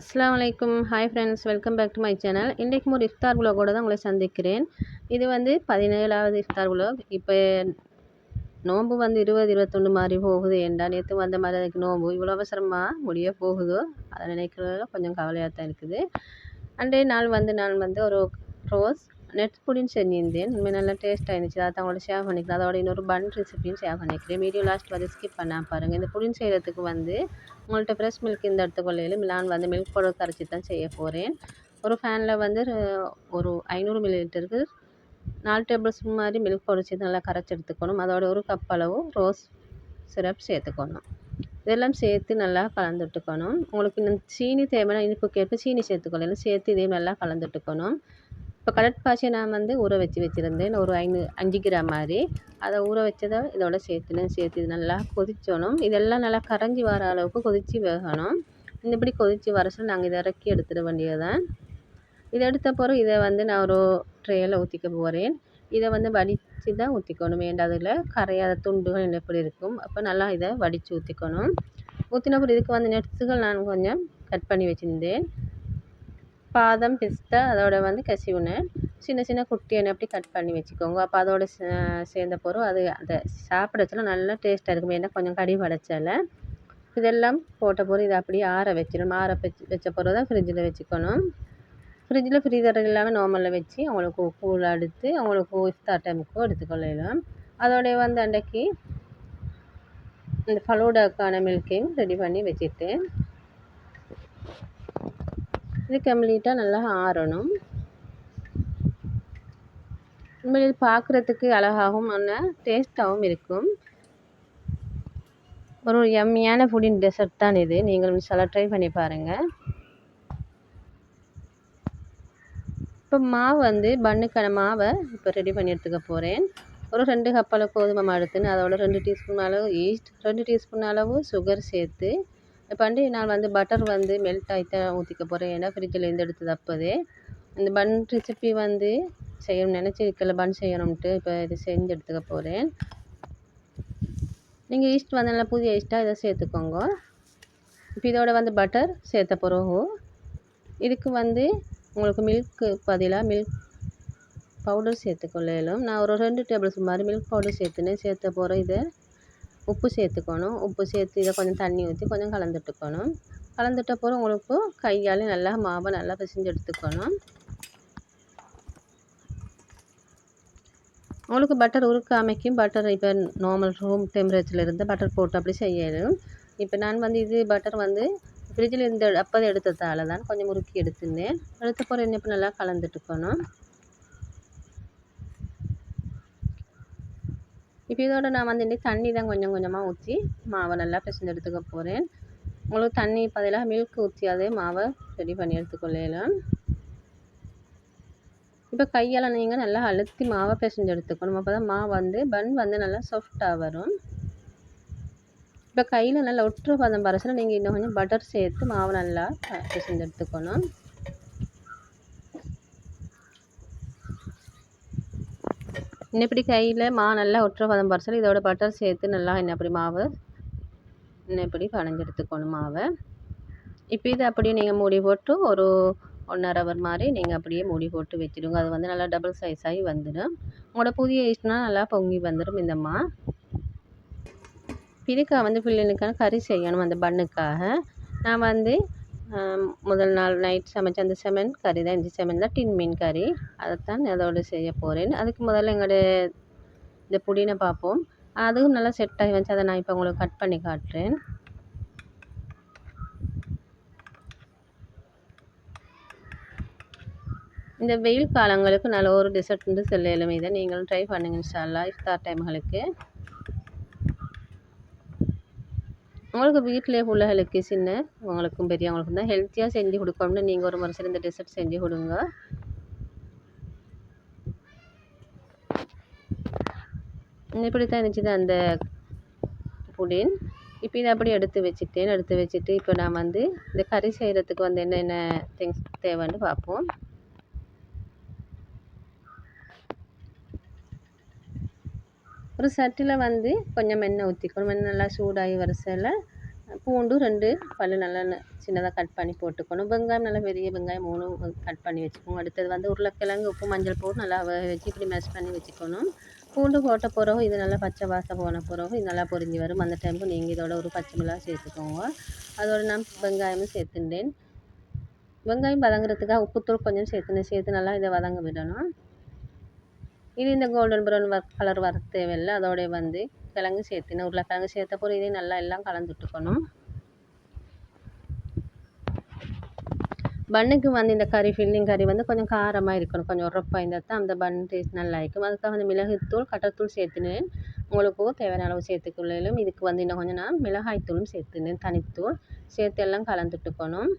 அஸ்ஸலாமு அலைக்கும். Hi friends welcome back to my channel இன்றைக்கும் ஒரு இஃப்தார் விலாகோட தான் உங்களை சந்திக்கிறேன். இது வந்து பதினேழாவது இஃப்தார் விலாக் இப்போ நோன்பு வந்து இருபது இருபத்தொன்று மாதிரி போகுது. ஏன்டா நேற்று வந்த மாதிரி அதுக்கு நோன்பு இவ்வளோ அவசரமாக முடிய போகுதோ? அதை நினைக்கிறதுல கொஞ்சம் கவலையாக தான் இருக்குது. அன்றைய நாள் வந்து நான் வந்து ஒரு ரோஸ் நெட் புடின்னு செஞ்சிருந்தேன் இனிமேல் நல்லா டேஸ்ட்டாக இருந்துச்சு அதை அவங்களோட ஷேர் பண்ணிக்கலாம் அதோட இன்னொரு பன் ரெசிபியும் ஷேர் பண்ணிக்கிறேன் வீடியோ லாஸ்ட் வந்து ஸ்கிப் பண்ணால் பாருங்கள் இந்த புடின் செய்கிறதுக்கு வந்து உங்கள்கிட்ட ஃப்ரெஷ் மில்க் இந்த எடுத்துக்கொள்ளையில் மிலான் வந்து மில்க் பவுடர் கரைச்சி தான் செய்ய போகிறேன் ஒரு ஃபேனில் வந்து ஒரு ஐநூறு மில்லி லிட்டருக்கு நாலு டேபிள் ஸ்பூன் மாதிரி மில்க் பவுடர் சேர்த்து நல்லா கரைச்சி எடுத்துக்கணும் அதோட ஒரு கப் அளவு ரோஸ் சிரப் சேர்த்துக்கணும் இதெல்லாம் சேர்த்து நல்லா கலந்துட்டுக்கணும் உங்களுக்கு இந்த சீனி தேவைன்னா இனிப்பு கேட்டு சீனி சேர்த்துக்கொள்ளலாம் சேர்த்து இதையும் நல்லா கலந்துட்டுக்கணும் இப்போ கடற்பாசியை நான் வந்து ஊற வச்சு வச்சுருந்தேன். ஒரு ஐந்து அஞ்சு கிராம் மாதிரி. அதை ஊற வச்சதை இதோட சேர்த்துனேன். சேர்த்து இது நல்லா கொதிச்சோணும். இதெல்லாம் நல்லா கரைஞ்சி வர அளவுக்கு கொதித்து வேகணும். இந்த இப்படி கொதித்து வர சொல்லி நாங்கள் இதை இறக்கி எடுத்துட வேண்டியதுதான். இதை எடுத்த பிறகு இதை வந்து நான் ஒரு ட்ரேயில் ஊற்றிக்க போகிறேன் இதை வந்து வடித்து தான் ஊற்றிக்கணும் வேண்டாதில் கரையாத துண்டுகள் எப்படி இருக்கும்? அப்போ நல்லா இதை வடித்து ஊற்றிக்கணும் ஊற்றின பிறகு இதுக்கு வந்து நெட்ஸுகள் நான் கொஞ்சம் கட் பண்ணி வச்சுருந்தேன். பாதம் பிஸ்தா அதோட வந்து கசிவுன்னு சின்ன சின்ன குட்டியை அப்படி கட் பண்ணி வச்சுக்கோங்க. அப்போ அதோட சேர்ந்த பொருள் அது அதை சாப்பிடச்சுல நல்லா டேஸ்ட்டாக இருக்கும். ஏன்னா கொஞ்சம் கடி வடைச்சால இதெல்லாம் போட்ட பொருள் இதை அப்படியே ஆற வச்சிடணும். ஆற வச்சு வச்ச பிறகு தான் ஃப்ரிட்ஜில் வச்சுக்கணும். ஃப்ரிட்ஜில் ஃப்ரீசர் இல்லாமல் நார்மலில் வச்சு அவங்களுக்கு கூழ் எடுத்து அவங்களுக்கு இஃப்தார் டைமுக்கும் எடுத்துக்கொள்ளலாம். அதோடைய வந்து அன்றைக்கி இந்த ஃபலூடாக்கான மில்க்கையும் ரெடி பண்ணி வச்சுட்டு இது கம்ப்ளீட்டாக நல்லா ஆறணும். உண்மையில் இது பார்க்குறதுக்கு அழகாகவும் டேஸ்ட்டாகவும் இருக்கும். ஒரு எம்மியான ஃபுட்டின் டெசர்ட் தான் இது. நீங்களும் சில ட்ரை பண்ணி பாருங்கள் இப்போ மாவு வந்து பண்ணுக்கான மாவை இப்போ ரெடி பண்ணி எடுத்துக்க போகிறேன் ஒரு ரெண்டு கப் அளவு கோதுமை மாவு எடுத்துன்னு அதோட ரெண்டு டீஸ்பூன் அளவு ஈஸ்ட் ரெண்டு டீஸ்பூன் அளவு சுகர் சேர்த்து பண்டிகை நாள் வந்து பட்டர் வந்து மெல்ட் ஆகித்தான் ஊற்றிக்க போகிறேன் ஏன்னா ஃப்ரிட்ஜில் இருந்து எடுத்தது அப்போவே இந்த பன் ரெசிபி வந்து செய்யணும் நினச்சிருக்கல பன் செய்யணும்ட்டு இப்போ இது செஞ்சு எடுத்துக்க போகிறேன் நீங்கள் ஈஸ்ட் வந்தனால புதிய ஈஸ்ட்டாக இதை சேர்த்துக்கோங்க. இப்போ இதோட வந்து பட்டர் சேர்த்த பிறகு இதுக்கு வந்து உங்களுக்கு மில்க்கு பதிலாக மில்க் பவுடர் சேர்த்துக்கொள்ளும் நான் ஒரு ரெண்டு டேபிள் ஸ்பூன் மாதிரி மில்க் பவுடர் சேர்த்துனேன். சேர்த்த போகிற இதை உப்பு சேர்த்துக்கணும். உப்பு சேர்த்து இதை கொஞ்சம் தண்ணி ஊற்றி கொஞ்சம் கலந்துட்டுக்கணும். கலந்துட்ட பிறகு உங்களுக்கு கையால் நல்லா மாவை நல்லா பிசைஞ்சு எடுத்துக்கணும். உங்களுக்கு பட்டர் உருக்காமைக்கும் பட்டர் இப்போ நார்மல் ரூம் டெம்பரேச்சரில் இருந்து பட்டர் போட்டு அப்படி செய்யணும். இப்போ நான் வந்து இது பட்டர் வந்து ஃப்ரிட்ஜில் இருந்து அப்போது எடுத்ததால தான் கொஞ்சம் முறுக்கி எடுத்துருந்தேன். எடுத்த பிறகு என்ன இப்போ நல்லா கலந்துட்டுக்கணும். இப்போ இதோட நான் வந்து இன்னைக்கு தண்ணி தான் கொஞ்சம் கொஞ்சமாக ஊற்றி மாவை நல்லா பிசைஞ்சு எடுத்துக்க போகிறேன் உங்களுக்கு தண்ணி பதிலாக மில்க் ஊற்றி அதே மாவை ரெடி பண்ணி எடுத்துக்கொள்ளலாம். இப்போ கையால் நீங்கள் நல்லா அழுத்தி மாவை பிசைஞ்சு எடுத்துக்கணும். அப்போ தான் மாவு வந்து பன் வந்து நல்லா சாஃப்டாக வரும். இப்போ கையில் நல்லா ஒற்று பதம் பரசில் நீங்கள் இன்னும் கொஞ்சம் பட்டர் சேர்த்து மாவை நல்லா பிசைஞ்சு எடுத்துக்கணும். இன்னப்படி கையில் மா நல்லா ஒற்றை பதம் பறிச்சாலும் இதோட பட்டர் சேர்த்து நல்லா என்ன இப்படி மாவு? இன்னும் இப்படி எடுத்துக்கணும் மாவை. இப்போ இதை அப்படியே நீங்கள் மூடி போட்டு ஒரு ஒன்றரை ஹவர் மாதிரி நீங்கள் அப்படியே மூடி போட்டு வச்சுடுங்க. அது வந்து நல்லா டபுள் சைஸ் ஆகி வந்துடும். உங்களோட புதிய ஈஸ்ட்னால் நல்லா பொங்கி வந்துடும் இந்த மா. இதுக்காக வந்து பிள்ளைங்களுக்கான கறி செய்யணும் அந்த பண்ணுக்காக. நான் வந்து முதல் நாள் நைட் சமைச்ச அந்த செமன் கறி தான் இஞ்சி செமன் தான் டின் மீன் கறி அதைத்தான் அதோடு செய்ய போகிறேன் அதுக்கு முதல்ல எங்களோடய இந்த புடினை பார்ப்போம். அதுவும் நல்லா செட் ஆகி வந்துச்சு. அதை நான் இப்போ உங்களுக்கு கட் பண்ணி காட்டுறேன். இந்த வெயில் காலங்களுக்கு நல்ல ஒரு டெசர்ட் செல்லும் இதை நீங்களும் ட்ரை பண்ணுங்க இன்ஷால்லா இஃப்தார் டைம்களுக்கு உங்களுக்கு வீட்டிலே பிள்ளைகளுக்கு சின்ன உங்களுக்கும் பெரியவங்களுக்கும் தான் ஹெல்த்தியாக செஞ்சு கொடுக்கணும்னு நீங்கள் ஒரு முறை இந்த டெசர்ட் செஞ்சு கொடுங்க. இப்படி தான் இருந்துச்சு அந்த புடின். இப்போ இதை அப்படி எடுத்து வச்சுட்டேன் எடுத்து வச்சுட்டு இப்போ நான் வந்து இந்த கறி செய்கிறதுக்கு வந்து என்னென்ன திங்ஸ் தேவைன்னு பார்ப்போம். ஒரு சட்டியில் வந்து கொஞ்சம் எண்ணெய் ஊற்றிக்கணும் எண்ணெய் நல்லா சூடாகி வரிசையில் பூண்டு ரெண்டு பல்லு நல்லா சின்னதாக கட் பண்ணி போட்டுக்கணும். வெங்காயம் நல்லா பெரிய வெங்காயம் மூணு கட் பண்ணி வச்சுக்கணும். அடுத்தது வந்து உருளைக்கிழங்கு உப்பு மஞ்சள் போட்டு நல்லா வச்சு இப்படி மேஷ் பண்ணி வச்சுக்கணும். பூண்டு போட்ட பிறகு இது நல்லா பச்சை வாசம் போன பிறகு இது நல்லா பொரிஞ்சு வரும். அந்த டைமுக்கு நீங்கள் இதோட ஒரு பச்சை மிளகா சேர்த்துக்கோங்க. அதோட நான் வெங்காயமும் சேர்த்துட்டேன். வெங்காயம் வதங்குறதுக்காக உப்புத்தூள் கொஞ்சம் சேர்த்துனேன். சேர்த்து நல்லா இதை வதங்க விடணும். இது இந்த கோல்டன் ப்ரௌன் வ கலர் வர தேவையில்லை. அதோடய வந்து கிழங்கு சேர்த்தினேன் உருளைக்கிழங்கு சேர்த்த பிறகு இதையும் நல்லா எல்லாம் கலந்துட்டுக்கணும். பன்னுக்கு வந்து இந்த கறி ஃபில்லிங் கறி வந்து கொஞ்சம் காரமாக இருக்கணும். கொஞ்சம் உரப்பாக இருந்தால் தான் அந்த பன் டேஸ்ட் நல்லா இருக்கும். அதுக்காக வந்து மிளகுத்தூள் கட்டத்தூள் சேர்த்துனேன் உங்களுக்கு தேவையான அளவு சேர்த்துக்குள்ளேயும் இதுக்கு வந்து இன்னும் கொஞ்சம் நான் மிளகாய்த்தூளும் சேர்த்துனேன் தனித்தூள் சேர்த்து எல்லாம் கலந்துட்டுக்கணும்.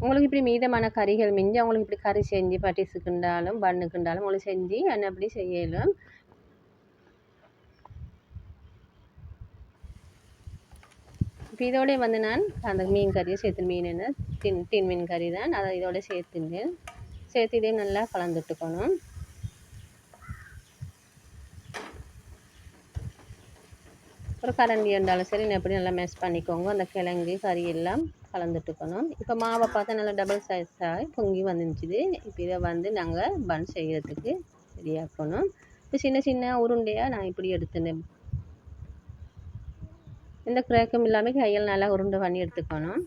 உங்களுக்கு இப்படி மீதமான கறிகள் மிஞ்சி அவங்களுக்கு இப்படி கறி செஞ்சு பட்டிஸுக்குண்டாலும் பண்ணுக்குண்டாலும் உங்களுக்கு செஞ்சு என்ன அப்படி செய்யலும். இப்போ இதோடய வந்து நான் அந்த மீன் கறியை சேர்த்து மீன் என்ன? டின் டின் மீன் கறி தான் அதை இதோட சேர்த்துங்க சேர்த்து இதே நல்லா கலந்துட்டுக்கணும். கரண்டி இருந்தாலும் சரி எப்படி நல்லா மேஷ் பண்ணிக்கோங்க. அந்த கிழங்கு கறி எல்லாம் கலந்துட்டுக்கணும். இப்போ மாவை பார்த்தா நல்லா டபுள் சைஸாக பொங்கி வந்துருச்சுது. இப்போ இதை வந்து நாங்கள் பன் செய்கிறதுக்கு ரெடியாக்கணும் இப்போ சின்ன சின்ன உருண்டையாக நான் இப்படி எடுத்துனேன். எந்த கிரேக்கும் இல்லாமல் கையில் நல்லா உருண்டை பண்ணி எடுத்துக்கணும்.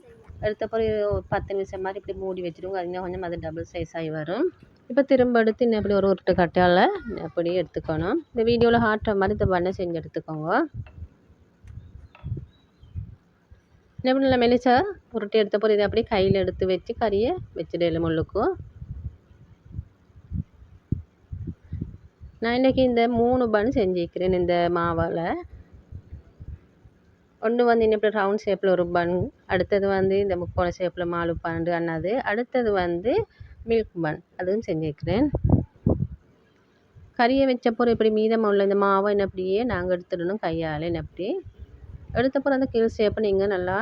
எடுத்த ஒரு பத்து நிமிஷம் மாதிரி இப்படி மூடி வச்சுருவோம் அது கொஞ்சம் அது டபுள் சைஸ் ஆகி வரும். இப்போ திரும்ப எடுத்து இன்னும் இப்படி ஒரு உருட்டு கட்டால் அப்படியே எடுத்துக்கணும். இந்த வீடியோவில் ஹாட்டுற மாதிரி இந்த பண்ணை செஞ்சு எடுத்துக்கோங்க. எப்படி நல்லா மெலிசா உருட்டி எடுத்த பிறகு இதை அப்படியே கையில் எடுத்து வச்சு கறியை வச்சுடல முள்ளுக்கும் நான் இன்றைக்கி இந்த மூணு பன் செஞ்சுக்கிறேன் இந்த மாவால். ஒன்று வந்து இன்னும் இப்படி ரவுண்ட் ஷேப்பில் ஒரு பன் அடுத்தது வந்து இந்த முக்கோண ஷேப்பில் மாலு பண்டு அண்ணாது அடுத்தது வந்து மில்க் பன் அதுவும் செஞ்சுக்கிறேன் கறியை வச்சப்போ இப்படி மீதமாக உள்ள இந்த மாவை என்ன அப்படியே நாங்கள் எடுத்துடணும் கையால் என்ன அப்படி எடுத்தப்புறம் அந்த கீழ் ஷேப்பை நீங்கள் நல்லா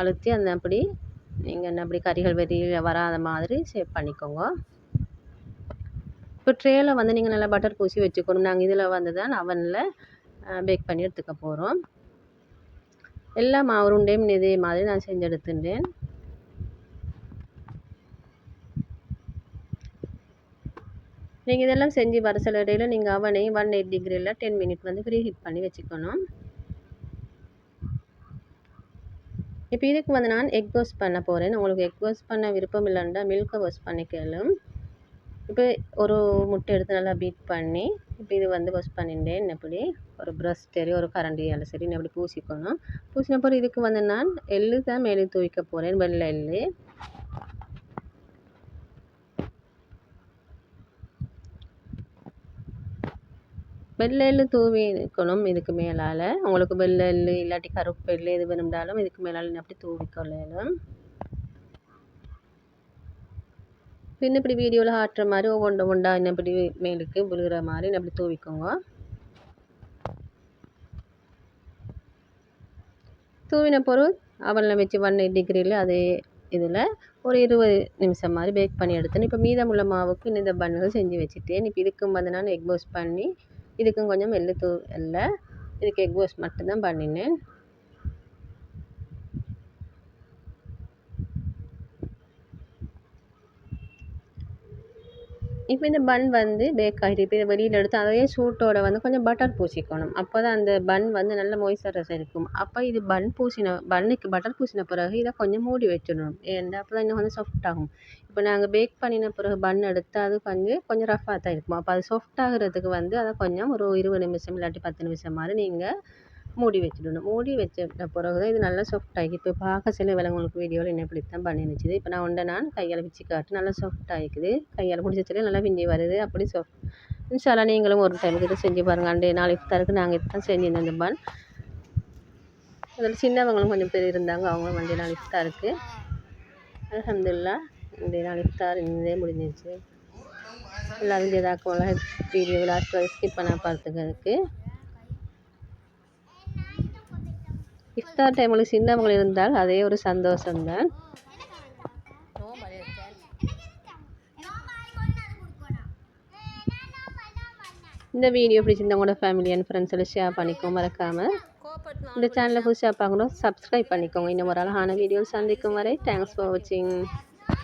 அழுத்தி அந்த அப்படி நீங்கள் என்ன அப்படி கறிகள் வெளியில் வராத மாதிரி ஷேப் பண்ணிக்கோங்க. இப்போ ட்ரேயில் வந்து நீங்கள் நல்லா பட்டர் பூசி வச்சுக்கணும். நாங்கள் இதில் வந்து தான் அவனில் பேக் பண்ணி எடுத்துக்க போகிறோம் எல்லா மாவுருண்டையும் இதே மாதிரி நான் செஞ்சு எடுத்துட்டேன். நீங்கள் இதெல்லாம் செஞ்சு வர சில இடையில் நீங்கள் அவனை ஒன் எயிட் டிகிரியில் டென் மினிட் வந்து ஃப்ரீ ஹீட் பண்ணி வச்சுக்கணும். இப்போ இதுக்கு வந்து நான் எக் ரோஸ்ட் பண்ண போகிறேன் உங்களுக்கு எக் ரோஸ்ட் பண்ண விருப்பம் இல்லைன்னா மில்கை ரோஸ்ட் பண்ணிக்கலாம். இப்போ ஒரு முட்டை எடுத்து நல்லா பீட் பண்ணி இப்போ இது வந்து வாஷ் பண்ணிட்டேன். எப்படி ஒரு ப்ரஷ் சரி ஒரு கரண்டியால் சரி அப்படி பூசிக்கணும். பூசின பிறகு இதுக்கு வந்து நான் எள்ளு தான் மேலே தூவிக்க போகிறேன் வெள்ளை எள்ளு. வெள்ளை தூவி இருக்கணும் இதுக்கு மேலால். உங்களுக்கு வெள்ளை இல்லாட்டி கருப்பு எள்ளு எது வேணும்னாலும் இதுக்கு மேலால் அப்படி தூவிக்கொள்ளலாம். பின்ன இப்படி வீடியோவில் ஆட்டுற மாதிரி ஒவ்வொன்று ஒன்றா என்ன இப்படி மேலுக்கு விழுகிற மாதிரி அப்படி தூவிக்கோங்க. தூவின பொருள் அவனில் வச்சு ஒன் எயிட் டிகிரியில் அதே இதில் ஒரு இருபது நிமிஷம் மாதிரி பேக் பண்ணி எடுத்தேன் இப்போ மீதமுள்ள மாவுக்கு இந்த பன்னுகள் செஞ்சு வச்சுட்டேன். இப்போ இதுக்கும் வந்து நான் எக் போஸ் பண்ணி இதுக்கும் கொஞ்சம் எள்ளு தூ இல்லை இதுக்கு எக் ரோஸ்ட் மட்டும்தான் பண்ணினேன். இப்போ இந்த பன் வந்து பேக் ஆகிட்டு இப்போ இதை வெளியில் எடுத்து அதே சூட்டோட வந்து கொஞ்சம் பட்டர் பூசிக்கணும். அப்போ தான் அந்த பன் வந்து நல்ல மொய்சரஸ் இருக்கும். அப்போ இது பன் பூசின பன்னுக்கு பட்டர் பூசின பிறகு இதை கொஞ்சம் மூடி வச்சிடணும். ஏன்டா அப்போ தான் இன்னும் கொஞ்சம் சாஃப்ட் ஆகும். இப்போ நாங்கள் பேக் பண்ணின பிறகு பன் எடுத்து அது கொஞ்சம் கொஞ்சம் ரஃப்பாக தான் இருக்கும். அப்போ அது சாஃப்ட் ஆகிறதுக்கு வந்து அதை கொஞ்சம் ஒரு இருபது நிமிஷம் இல்லாட்டி பத்து நிமிஷம் மாதிரி நீங்கள் மூடி வச்சிடணும். மூடி வச்ச பிறகு தான் இது நல்லா சாஃப்ட் ஆகி இப்போ பார்க்க சில விலங்குகளுக்கு வீடியோவில் என்ன இப்படி தான் பண்ணி இருந்துச்சு இப்போ நான் உண்டை நான் கையால் வச்சு காட்டு நல்லா சாஃப்ட் ஆகிக்குது கையால் பிடிச்சதுலேயே நல்லா விஞ்சி வருது. அப்படி சாஃப்ட் இன்ஷால்லா நீங்களும் ஒரு டைமுக்கு இதை செஞ்சு பாருங்கள் அண்டு நாளைக்கு தருக்கு நாங்கள் இதுதான் தான் செஞ்சிருந்தோம் இந்த பன் அதில் சின்னவங்களும் கொஞ்சம் பேர் இருந்தாங்க. அவங்களும் வந்து நாள் இஃப்தாருக்கு. அலமதுல்லா இந்த நாள் இஃப்தார் இருந்தே முடிஞ்சிருச்சு. எல்லாரும் ஜெதாக்கும் வீடியோ லாஸ்ட் ஸ்கிப் பண்ண பார்த்துக்கிறதுக்கு. இஃப்தார் டைமில் சின்னவங்க இருந்தால் அதே ஒரு சந்தோஷம்தான். இந்த வீடியோ பிடிச்சிருந்தா உங்களோட ஃபேமிலி அண்ட் ஃப்ரெண்ட்ஸோட ஷேர் பண்ணிக்கோ மறக்காமல் இந்த சேனலை புதுசாக பார்க்கணும் சப்ஸ்கிரைப் பண்ணிக்கோங்க. இன்னும் ஒரு அழகான வீடியோ சந்திக்கும் வரை தேங்க்ஸ் ஃபார் வாட்சிங்